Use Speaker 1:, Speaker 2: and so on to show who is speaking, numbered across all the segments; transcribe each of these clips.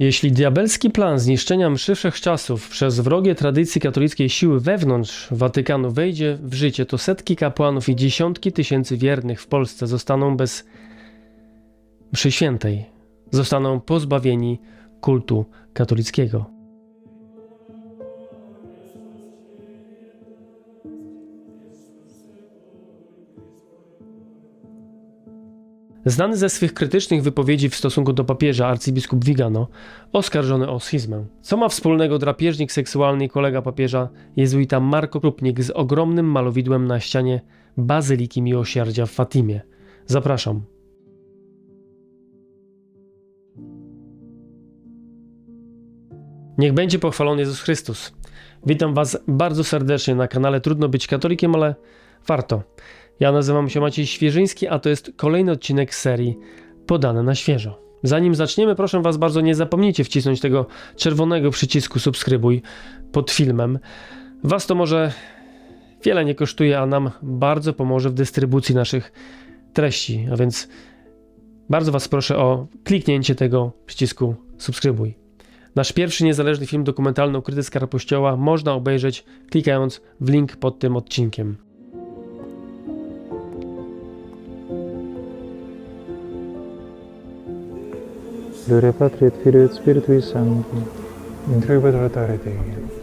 Speaker 1: Jeśli diabelski plan zniszczenia mszy wszechczasów przez wrogie tradycji katolickiej siły wewnątrz Watykanu wejdzie w życie, to setki kapłanów i dziesiątki tysięcy wiernych w Polsce zostaną bez mszy świętej, zostaną pozbawieni kultu katolickiego. Znany ze swych krytycznych wypowiedzi w stosunku do papieża arcybiskup Vigano, oskarżony o schizmę. Co ma wspólnego drapieżnik seksualny i kolega papieża, jezuita Marko Krupnik z ogromnym malowidłem na ścianie Bazyliki Miłosierdzia w Fatimie? Zapraszam. Niech będzie pochwalony Jezus Chrystus. Witam Was bardzo serdecznie na kanale Trudno być katolikiem, ale warto. Ja nazywam się Maciej Świeżyński, a to jest kolejny odcinek serii Podane na świeżo. Zanim zaczniemy, proszę Was bardzo, nie zapomnijcie wcisnąć tego czerwonego przycisku subskrybuj pod filmem. Was to może wiele nie kosztuje, a nam bardzo pomoże w dystrybucji naszych treści, a więc bardzo Was proszę o kliknięcie tego przycisku subskrybuj. Nasz pierwszy niezależny film dokumentalny Ukryty Skarb Kościoła można obejrzeć klikając w link pod tym odcinkiem.
Speaker 2: Gloria Patri et Filio et Spiritui Sancti.
Speaker 3: Intrigue tratare Dei.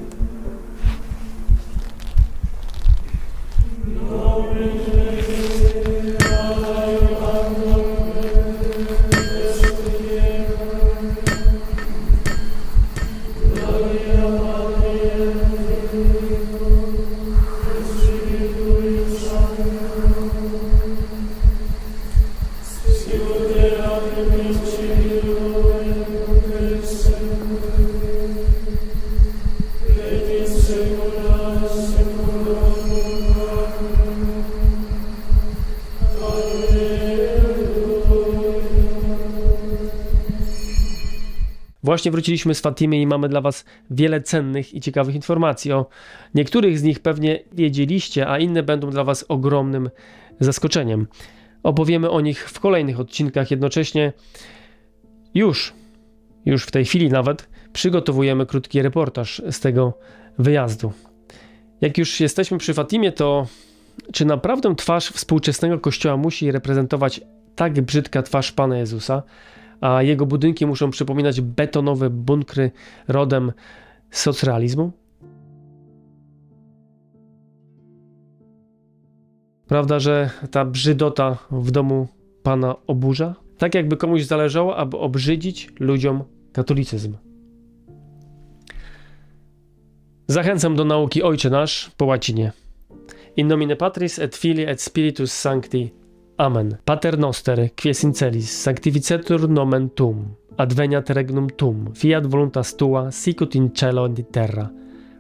Speaker 1: Właśnie wróciliśmy z Fatimy i mamy dla Was wiele cennych i ciekawych informacji. O niektórych z nich pewnie wiedzieliście, a inne będą dla Was ogromnym zaskoczeniem. Opowiemy o nich w kolejnych odcinkach. Jednocześnie już, już w tej chwili nawet przygotowujemy krótki reportaż z tego wyjazdu. Jak już jesteśmy przy Fatimie, to czy naprawdę twarz współczesnego kościoła musi reprezentować tak brzydka twarz Pana Jezusa? A jego budynki muszą przypominać betonowe bunkry rodem socrealizmu? Prawda, że ta brzydota w domu pana oburza? Tak jakby komuś zależało, aby obrzydzić ludziom katolicyzm. Zachęcam do nauki Ojcze Nasz po łacinie. In nomine Patris et Filii et Spiritus Sancti. Amen. Pater noster, quies in celis, sanctificetur nomen tum, adveniat regnum tum, fiat voluntas tua, sicut in cielo et in terra.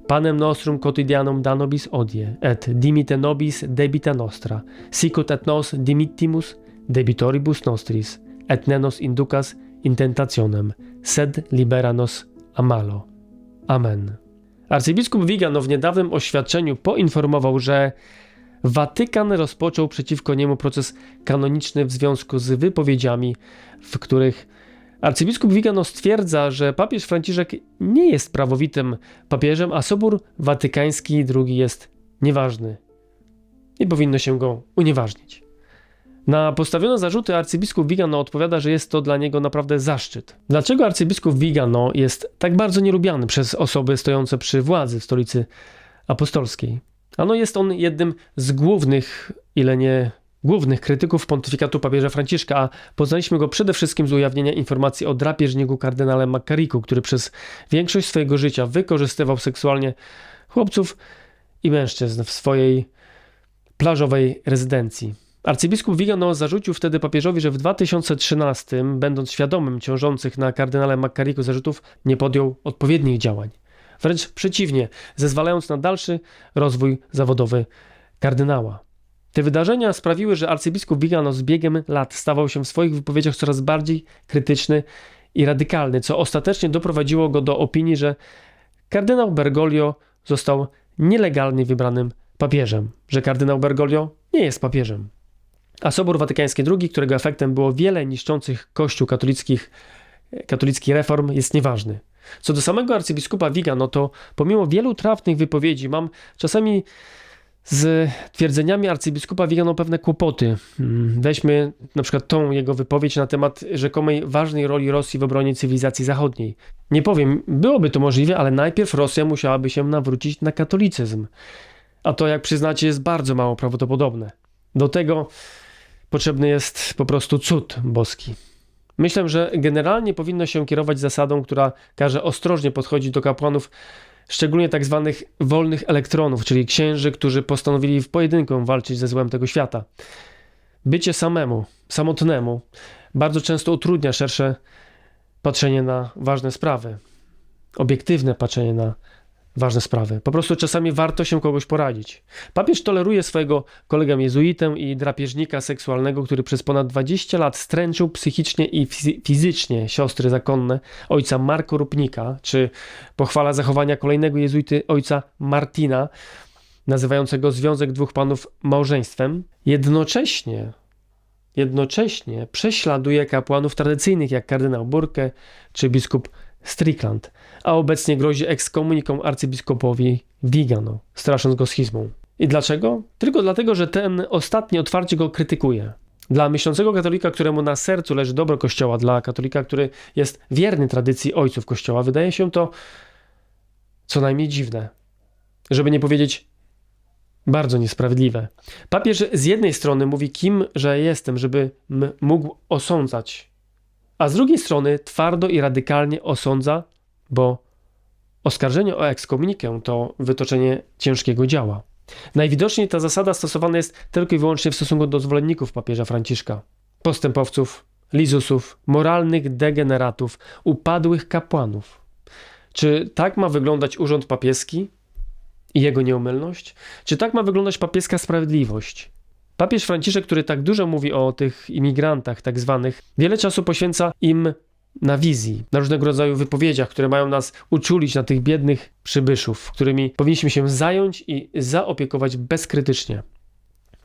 Speaker 1: Panem nostrum quotidianum da nobis odie, et dimite nobis debita nostra, sicut et nos dimittimus debitoribus nostris, et ne nos inducas in tentationem, sed libera nos a malo. Amen. Arcybiskup Wigano w niedawnym oświadczeniu poinformował, że Watykan rozpoczął przeciwko niemu proces kanoniczny w związku z wypowiedziami, w których arcybiskup Vigano stwierdza, że papież Franciszek nie jest prawowitym papieżem, a Sobór Watykański II jest nieważny i powinno się go unieważnić. Na postawione zarzuty arcybiskup Vigano odpowiada, że jest to dla niego naprawdę zaszczyt. Dlaczego arcybiskup Vigano jest tak bardzo nielubiany przez osoby stojące przy władzy w stolicy apostolskiej? Ano jest on jednym z głównych, ile nie głównych krytyków pontyfikatu papieża Franciszka, a poznaliśmy go przede wszystkim z ujawnienia informacji o drapieżniku kardynale Makariku, który przez większość swojego życia wykorzystywał seksualnie chłopców i mężczyzn w swojej plażowej rezydencji. Arcybiskup Vigano zarzucił wtedy papieżowi, że w 2013, będąc świadomym ciążących na kardynale Makariku zarzutów, nie podjął odpowiednich działań. Wręcz przeciwnie, zezwalając na dalszy rozwój zawodowy kardynała. Te wydarzenia sprawiły, że arcybiskup Vigano z biegiem lat stawał się w swoich wypowiedziach coraz bardziej krytyczny i radykalny, co ostatecznie doprowadziło go do opinii, że kardynał Bergoglio został nielegalnie wybranym papieżem, że kardynał Bergoglio nie jest papieżem. A Sobór Watykański II, którego efektem było wiele niszczących kościół katolickich katolickich reform jest nieważny. Co do samego arcybiskupa Wiga, no to pomimo wielu trafnych wypowiedzi, mam czasami z twierdzeniami arcybiskupa Wiga no pewne kłopoty. Mm, Weźmy na przykład tą jego wypowiedź na temat rzekomej ważnej roli Rosji w obronie cywilizacji zachodniej. Nie powiem, byłoby to możliwe, ale najpierw Rosja musiałaby się nawrócić na katolicyzm. A to, jak przyznacie, jest bardzo mało prawdopodobne. Do tego potrzebny jest po prostu cud boski. Myślę, że generalnie powinno się kierować zasadą, która każe ostrożnie podchodzić do kapłanów, szczególnie tak zwanych wolnych elektronów, czyli księży, którzy postanowili w pojedynkę walczyć ze złem tego świata. Bycie samemu, samotnemu, bardzo często utrudnia szersze patrzenie na ważne sprawy, obiektywne patrzenie na ważne sprawy. Po prostu czasami warto się kogoś poradzić. Papież toleruje swojego kolegę jezuitę i drapieżnika seksualnego, który przez ponad 20 lat stręczył psychicznie i fizy- fizycznie siostry zakonne ojca Marko Rupnika, czy pochwala zachowania kolejnego jezuity ojca Martina, nazywającego związek dwóch panów małżeństwem. Jednocześnie jednocześnie prześladuje kapłanów tradycyjnych jak kardynał Burke czy biskup Strickland, a obecnie grozi ekskomuniką arcybiskupowi Vigano, strasząc go schizmą. I dlaczego? Tylko dlatego, że ten ostatni otwarcie go krytykuje. Dla myślącego katolika, któremu na sercu leży dobro Kościoła, dla katolika, który jest wierny tradycji ojców Kościoła, wydaje się to co najmniej dziwne. Żeby nie powiedzieć bardzo niesprawiedliwe. Papież z jednej strony mówi, kim że jestem, żeby mógł osądzać, a z drugiej strony twardo i radykalnie osądza, bo oskarżenie o ekskomunikę to wytoczenie ciężkiego działa. Najwidoczniej ta zasada stosowana jest tylko i wyłącznie w stosunku do zwolenników papieża Franciszka, postępowców, lizusów, moralnych degeneratów, upadłych kapłanów. Czy tak ma wyglądać urząd papieski i jego nieomylność? Czy tak ma wyglądać papieska sprawiedliwość? Papież Franciszek, który tak dużo mówi o tych imigrantach, tak zwanych, wiele czasu poświęca im na wizji, na różnego rodzaju wypowiedziach, które mają nas uczulić na tych biednych przybyszów, którymi powinniśmy się zająć i zaopiekować bezkrytycznie.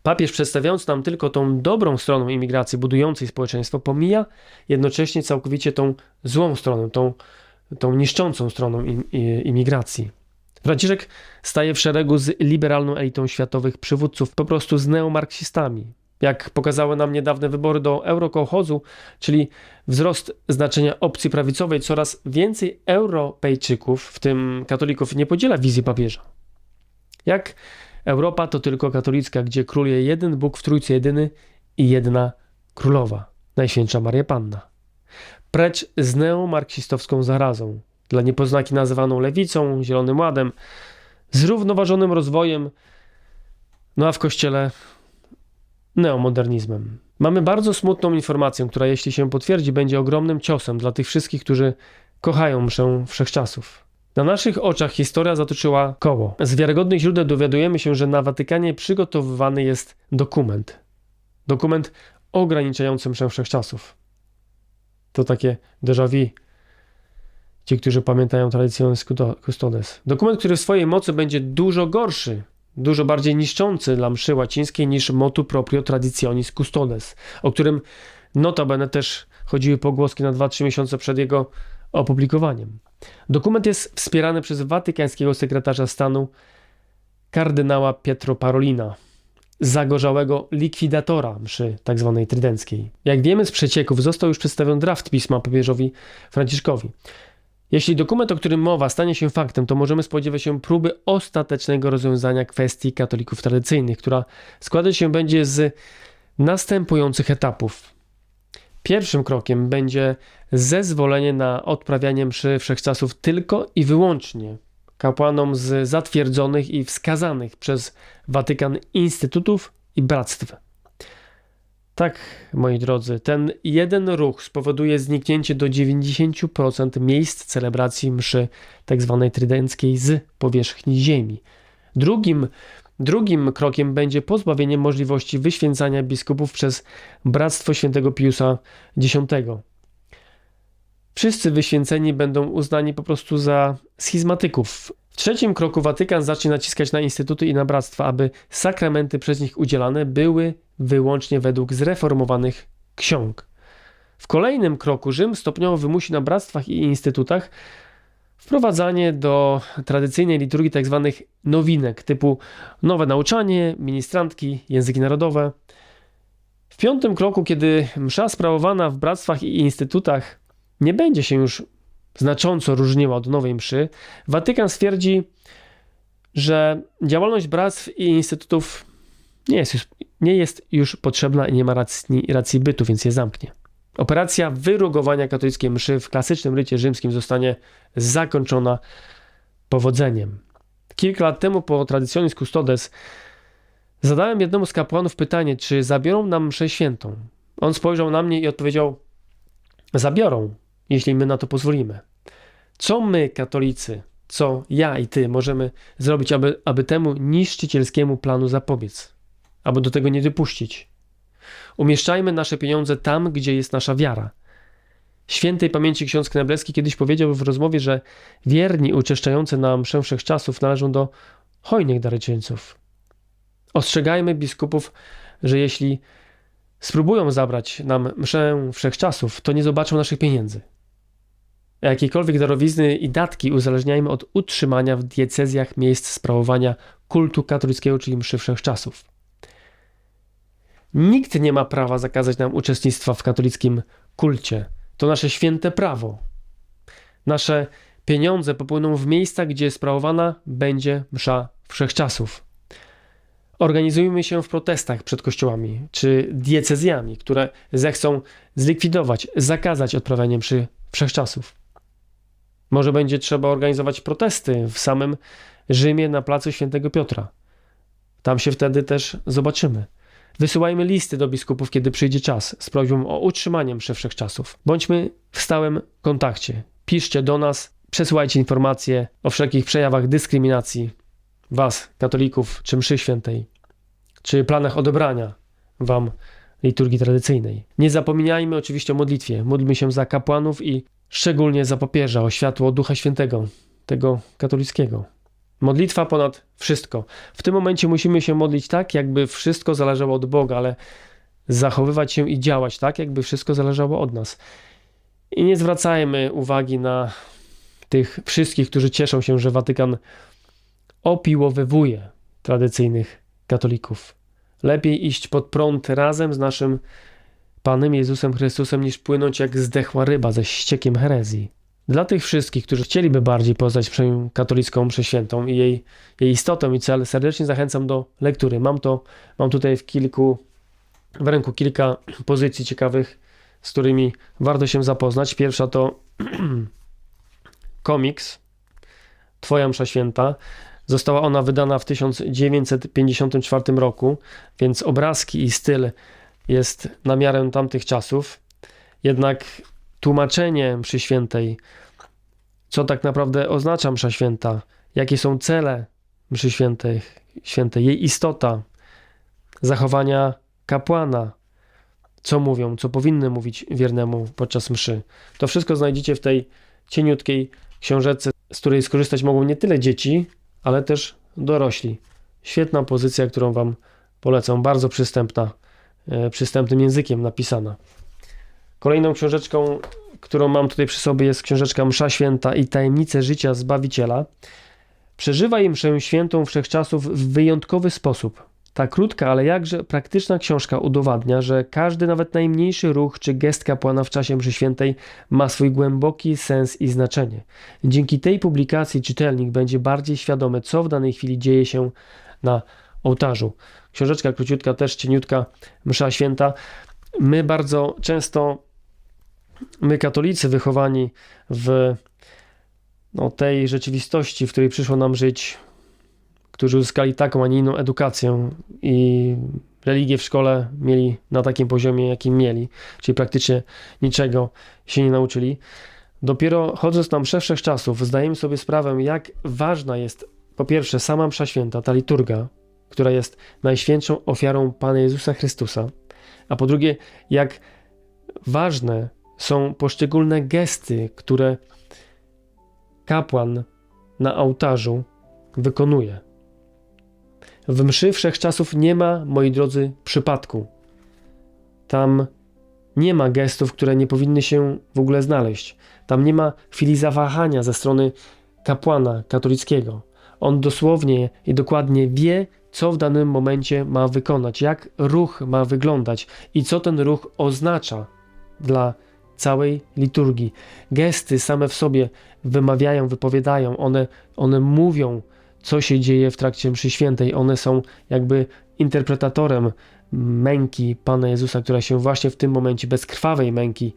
Speaker 1: Papież, przedstawiając nam tylko tą dobrą stroną imigracji, budującej społeczeństwo, pomija jednocześnie całkowicie tą złą stronę, tą, tą niszczącą stroną imigracji. Franciszek staje w szeregu z liberalną elitą światowych przywódców, po prostu z neomarksistami. Jak pokazały nam niedawne wybory do Eurokołchozu, czyli wzrost znaczenia opcji prawicowej, coraz więcej Europejczyków, w tym katolików, nie podziela wizji papieża. Jak Europa to tylko katolicka, gdzie króluje jeden Bóg w Trójcy jedyny i jedna królowa, Najświętsza Maria Panna. Precz z neomarksistowską zarazą, dla niepoznaki nazywaną lewicą, zielonym ładem, zrównoważonym rozwojem, no a w kościele neomodernizmem. Mamy bardzo smutną informację, która jeśli się potwierdzi, będzie ogromnym ciosem dla tych wszystkich, którzy kochają mszę wszechczasów. Na naszych oczach historia zatoczyła koło. Z wiarygodnych źródeł dowiadujemy się, że na Watykanie przygotowywany jest dokument. Dokument ograniczający mszę wszechczasów. To takie déjà vu. Ci, którzy pamiętają tradycję custodes. Dokument, który w swojej mocy będzie dużo gorszy, dużo bardziej niszczący dla mszy łacińskiej niż motu proprio traditionis custodes, o którym notabene też chodziły pogłoski na 2-3 miesiące przed jego opublikowaniem. Dokument jest wspierany przez watykańskiego sekretarza stanu kardynała Pietro Parolina, zagorzałego likwidatora mszy tzw. trydenckiej. Jak wiemy z przecieków, został już przedstawiony draft pisma papieżowi Franciszkowi. Jeśli dokument, o którym mowa, stanie się faktem, to możemy spodziewać się próby ostatecznego rozwiązania kwestii katolików tradycyjnych, która składać się będzie z następujących etapów. Pierwszym krokiem będzie zezwolenie na odprawianie mszy wszechczasów tylko i wyłącznie kapłanom z zatwierdzonych i wskazanych przez Watykan instytutów i bractw. Tak, moi drodzy, ten jeden ruch spowoduje zniknięcie do 90% miejsc celebracji mszy tzw. trydenckiej z powierzchni ziemi. Drugim, drugim krokiem będzie pozbawienie możliwości wyświęcania biskupów przez Bractwo Świętego Piusa X. Wszyscy wyświęceni będą uznani po prostu za schizmatyków. W trzecim kroku Watykan zacznie naciskać na instytuty i na bractwa, aby sakramenty przez nich udzielane były wyłącznie według zreformowanych ksiąg. W kolejnym kroku Rzym stopniowo wymusi na bractwach i instytutach wprowadzanie do tradycyjnej liturgii tzw. nowinek typu nowe nauczanie, ministrantki, języki narodowe. W piątym kroku, kiedy msza sprawowana w bractwach i instytutach nie będzie się już znacząco różniła od nowej mszy, Watykan stwierdzi, że działalność bractw i instytutów nie jest już, nie jest już potrzebna i nie ma racji, racji bytu, więc je zamknie. Operacja wyrugowania katolickiej mszy w klasycznym rycie rzymskim zostanie zakończona powodzeniem. Kilka lat temu po Traditionis Custodes zadałem jednemu z kapłanów pytanie, czy zabiorą nam mszę świętą. On spojrzał na mnie i odpowiedział: Zabiorą, jeśli my na to pozwolimy. Co my, katolicy, co ja i ty możemy zrobić, aby, aby temu niszczycielskiemu planu zapobiec, aby do tego nie dopuścić? Umieszczajmy nasze pieniądze tam, gdzie jest nasza wiara. Świętej pamięci ksiądz Knebleski kiedyś powiedział w rozmowie, że wierni uczeszczający na mszę wszechczasów należą do hojnych darczyńców. Ostrzegajmy biskupów, że jeśli spróbują zabrać nam mszę wszechczasów, to nie zobaczą naszych pieniędzy. A jakiekolwiek darowizny i datki uzależniajmy od utrzymania w diecezjach miejsc sprawowania kultu katolickiego, czyli mszy wszechczasów. Nikt nie ma prawa zakazać nam uczestnictwa w katolickim kulcie. To nasze święte prawo. Nasze pieniądze popłyną w miejsca, gdzie sprawowana będzie msza wszechczasów. Organizujmy się w protestach przed kościołami czy diecezjami, które zechcą zlikwidować, zakazać odprawiania mszy wszechczasów. Może będzie trzeba organizować protesty w samym Rzymie na placu Świętego Piotra. Tam się wtedy też zobaczymy. Wysyłajmy listy do biskupów, kiedy przyjdzie czas, z prośbą o utrzymanie mszy wszechczasów. Bądźmy w stałym kontakcie. Piszcie do nas, przesyłajcie informacje o wszelkich przejawach dyskryminacji was, katolików, czy mszy świętej, czy planach odebrania wam liturgii tradycyjnej. Nie zapominajmy oczywiście o modlitwie. Módlmy się za kapłanów i szczególnie za papieża o światło Ducha Świętego, tego katolickiego. Modlitwa ponad wszystko. W tym momencie musimy się modlić tak, jakby wszystko zależało od Boga, ale zachowywać się i działać tak, jakby wszystko zależało od nas. I nie zwracajmy uwagi na tych wszystkich, którzy cieszą się, że Watykan opiłowywuje tradycyjnych katolików. Lepiej iść pod prąd razem z naszym Panem Jezusem Chrystusem, niż płynąć jak zdechła ryba ze ściekiem herezji. Dla tych wszystkich, którzy chcieliby bardziej poznać katolicką mszę świętą i jej, jej istotę i cel, serdecznie zachęcam do lektury. Mam to, mam tutaj w kilku, w ręku kilka pozycji ciekawych, z którymi warto się zapoznać. Pierwsza to komiks Twoja msza święta. Została ona wydana w 1954 roku, więc obrazki i styl jest na miarę tamtych czasów. Jednak tłumaczenie mszy świętej, co tak naprawdę oznacza msza święta, jakie są cele mszy świętej, świętej? Jej istota, zachowania kapłana, co mówią, co powinny mówić wiernemu podczas mszy. To wszystko znajdziecie w tej cieniutkiej książeczce, z której skorzystać mogą nie tyle dzieci, ale też dorośli. Świetna pozycja, którą Wam polecam, bardzo przystępna, e, przystępnym językiem napisana. Kolejną książeczką, którą mam tutaj przy sobie, jest książeczka Msza Święta i Tajemnice Życia Zbawiciela. Przeżywaj mszę świętą wszechczasów w wyjątkowy sposób. Ta krótka, ale jakże praktyczna książka udowadnia, że każdy, nawet najmniejszy ruch czy gest kapłana w czasie mszy świętej ma swój głęboki sens i znaczenie. Dzięki tej publikacji czytelnik będzie bardziej świadomy, co w danej chwili dzieje się na ołtarzu. Książeczka króciutka, też cieniutka, msza święta. My bardzo często, my katolicy wychowani w no, tej rzeczywistości, w której przyszło nam żyć, którzy uzyskali taką, a nie inną edukację i religię w szkole mieli na takim poziomie, jakim mieli, czyli praktycznie niczego się nie nauczyli. Dopiero chodząc na mszę wszechczasów, zdajemy sobie sprawę, jak ważna jest po pierwsze sama msza święta, ta liturga, która jest najświętszą ofiarą Pana Jezusa Chrystusa, a po drugie, jak ważne są poszczególne gesty, które kapłan na ołtarzu wykonuje. W mszy wszechczasów nie ma, moi drodzy, przypadku. Tam nie ma gestów, które nie powinny się w ogóle znaleźć. Tam nie ma chwili zawahania ze strony kapłana katolickiego. On dosłownie i dokładnie wie, co w danym momencie ma wykonać, jak ruch ma wyglądać i co ten ruch oznacza dla całej liturgii. Gesty same w sobie wymawiają, wypowiadają, one, one mówią, co się dzieje w trakcie mszy świętej. One są jakby interpretatorem męki Pana Jezusa, która się właśnie w tym momencie, bezkrwawej męki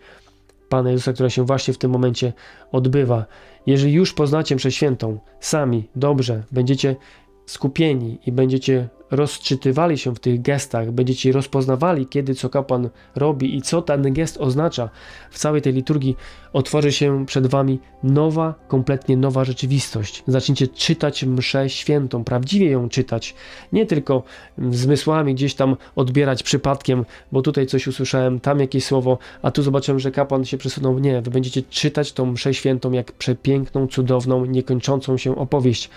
Speaker 1: Pana Jezusa, która się właśnie w tym momencie odbywa. Jeżeli już poznacie mszę świętą sami, dobrze, będziecie skupieni i będziecie rozczytywali się w tych gestach, będziecie rozpoznawali, kiedy co kapłan robi i co ten gest oznacza w całej tej liturgii, otworzy się przed wami nowa, kompletnie nowa rzeczywistość. Zaczniecie czytać mszę świętą, prawdziwie ją czytać, nie tylko zmysłami gdzieś tam odbierać przypadkiem, bo tutaj coś usłyszałem, tam jakieś słowo, a tu zobaczyłem, że kapłan się przesunął. Nie, wy będziecie czytać tą mszę świętą jak przepiękną, cudowną, niekończącą się opowieść.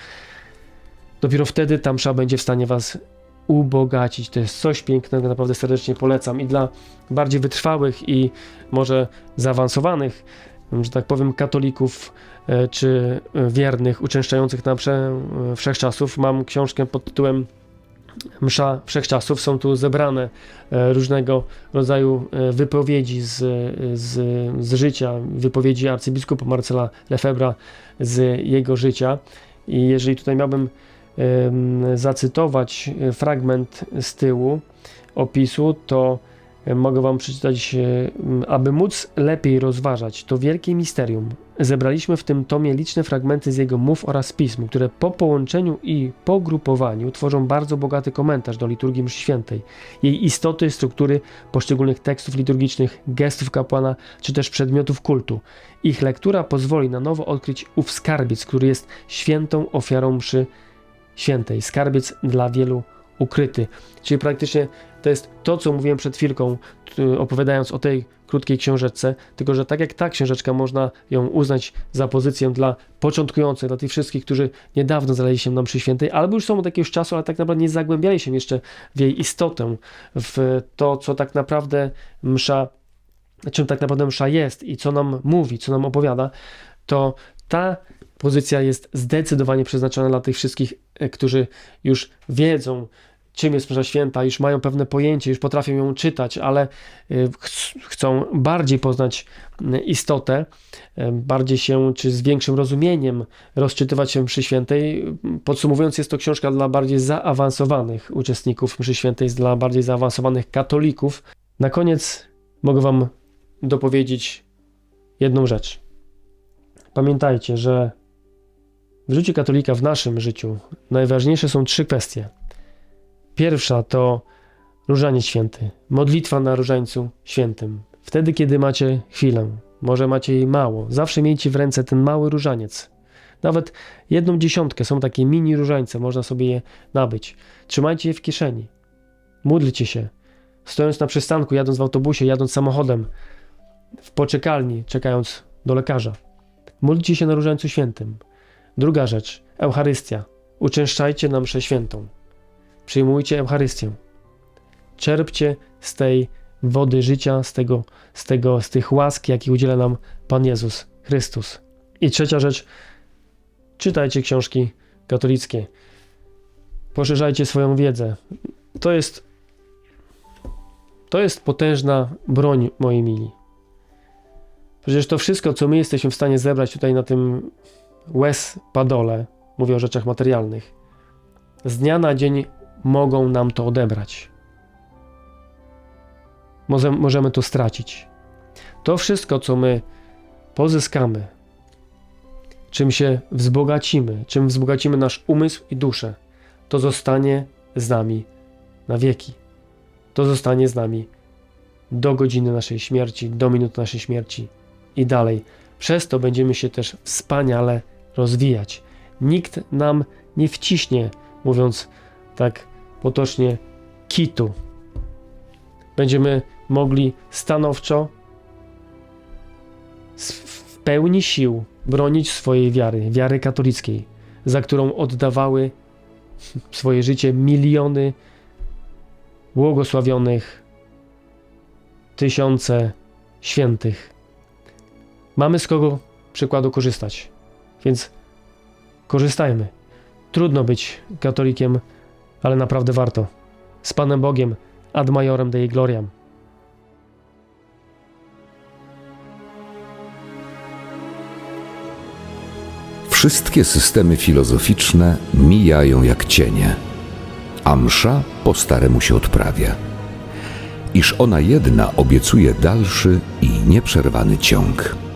Speaker 1: Dopiero wtedy ta msza będzie w stanie was ubogacić. To jest coś pięknego, naprawdę serdecznie polecam. I dla bardziej wytrwałych i może zaawansowanych, że tak powiem, katolików e, czy e, wiernych, uczęszczających na mszę e, wszechczasów, mam książkę pod tytułem Msza Wszechczasów. Są tu zebrane różnego rodzaju wypowiedzi z, z, z życia, wypowiedzi arcybiskupa Marcela Lefebvra z jego życia. I jeżeli tutaj miałbym zacytować fragment z tyłu opisu, to e, mogę Wam przeczytać, e, aby móc lepiej rozważać to wielkie misterium. Zebraliśmy w tym tomie liczne fragmenty z jego mów oraz pism, które po połączeniu i pogrupowaniu tworzą bardzo bogaty komentarz do liturgii mszy świętej, jej istoty, struktury poszczególnych tekstów liturgicznych, gestów kapłana czy też przedmiotów kultu. Ich lektura pozwoli na nowo odkryć ów skarbiec, który jest świętą ofiarą mszy świętej. Skarbiec dla wielu ukryty. Czyli praktycznie to jest to, co mówiłem przed chwilką, opowiadając o tej krótkiej książeczce, tylko że tak jak ta książeczka można ją uznać za pozycję dla początkujących, dla tych wszystkich, którzy niedawno zaleli się na mszy świętej, albo już są od jakiegoś czasu, ale tak naprawdę nie zagłębiali się jeszcze w jej istotę, w to, co tak naprawdę msza, czym tak naprawdę msza jest i co nam mówi, co nam opowiada, to ta pozycja jest zdecydowanie przeznaczona dla tych wszystkich, e, którzy już wiedzą, czym jest msza święta, już mają pewne pojęcie, już potrafią ją czytać, ale e, ch- chcą bardziej poznać istotę, e, bardziej się, czy z większym rozumieniem rozczytywać się mszy świętej. Podsumowując, jest to książka dla bardziej zaawansowanych uczestników mszy świętej, dla bardziej zaawansowanych katolików. Na koniec mogę Wam dopowiedzieć jedną rzecz. Pamiętajcie, że w życiu katolika, w naszym życiu, najważniejsze są trzy kwestie. Pierwsza to różaniec święty, modlitwa na różańcu świętym. Wtedy, kiedy macie chwilę, może macie jej mało, zawsze miejcie w ręce ten mały różaniec. Nawet jedną dziesiątkę są takie mini różańce, można sobie je nabyć. Trzymajcie je w kieszeni. Módlcie się. Stojąc na przystanku, jadąc w autobusie, jadąc samochodem, w poczekalni, czekając do lekarza. Módlcie się na różańcu świętym. Druga rzecz, Eucharystia. Uczęszczajcie na mszę świętą. Przyjmujcie Eucharystię. Czerpcie z tej wody życia, z tego, z tego, z tych łask, jakie udziela nam Pan Jezus Chrystus. I trzecia rzecz, czytajcie książki katolickie. Poszerzajcie swoją wiedzę. To jest to jest potężna broń, moi mili. Przecież to wszystko, co my jesteśmy w stanie zebrać tutaj na tym łez padole, mówię o rzeczach materialnych, z dnia na dzień mogą nam to odebrać. Może, możemy to stracić. To wszystko, co my pozyskamy, czym się wzbogacimy, czym wzbogacimy nasz umysł i duszę, to zostanie z nami na wieki. To zostanie z nami do godziny naszej śmierci, do minuty naszej śmierci i dalej. Przez to będziemy się też wspaniale rozwijać. Nikt nam nie wciśnie, mówiąc tak potocznie, kitu. Będziemy mogli stanowczo, w pełni sił bronić swojej wiary, wiary katolickiej, za którą oddawały swoje życie miliony błogosławionych tysiące świętych. Mamy z kogo przykładu korzystać, więc korzystajmy. Trudno być katolikiem, ale naprawdę warto. Z Panem Bogiem, ad majorem Dei Gloriam.
Speaker 4: Wszystkie systemy filozoficzne mijają jak cienie, a msza po staremu się odprawia. Iż ona jedna obiecuje dalszy i nieprzerwany ciąg.